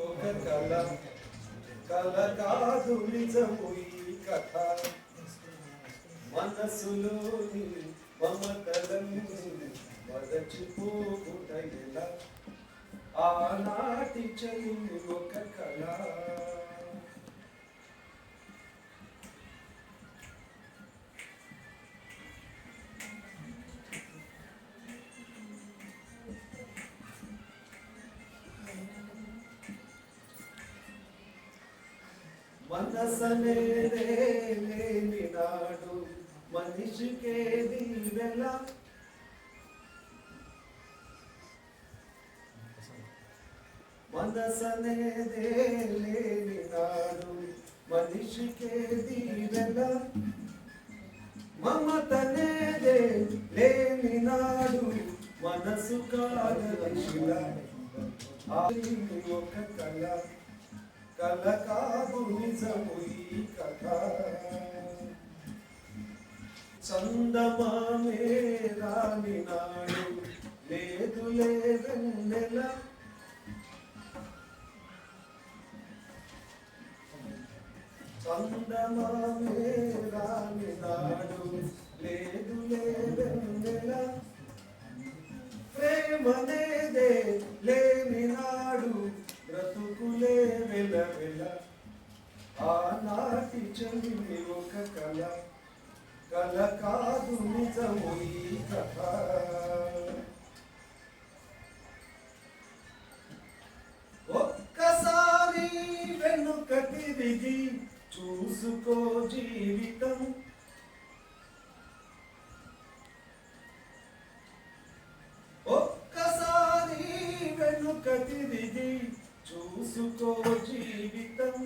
ఒక కళ కళ కాదు నిజము ఈ కథ. మనసులోని మమతలను మరచిపోకుట ఎలా? ఆనాటి చెల్లి ఒక కళ. మనసనేదే లేని నాడు మనిషికేది వెల మనసనేదే లేని నాడు మనిషికేది వెల మమతనేదే లేని నాడు మనసు కాదశిల ఒక కళ కల నిజము ఈ కథ. చందమామే రాని నాడు లేదు చందమామే ఆనాటి చెల్లి ఒక కళ కళ కాదు నిజము ఈ కథ ఒక్కసారి వెనుక తిరిగి చూసుకో జీవితం. ఒక్కసారి వెనుక తిరిగి చూసుకో జీవితం.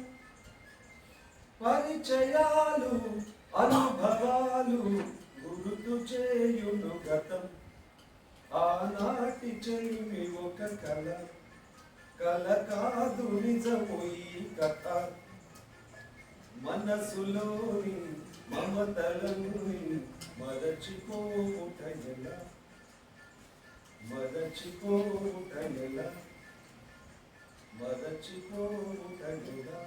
పరిచయాలు అనుభవాలు గుర్తు చేయును గతం. ఆనాటి చెల్లి ఒక కళ కళ కాదు నిజము ఈ కథ. మనసులోని మమతలని మరచిపోట ఎలా మరచిపోట ఎలా మరచిపోట ఎలా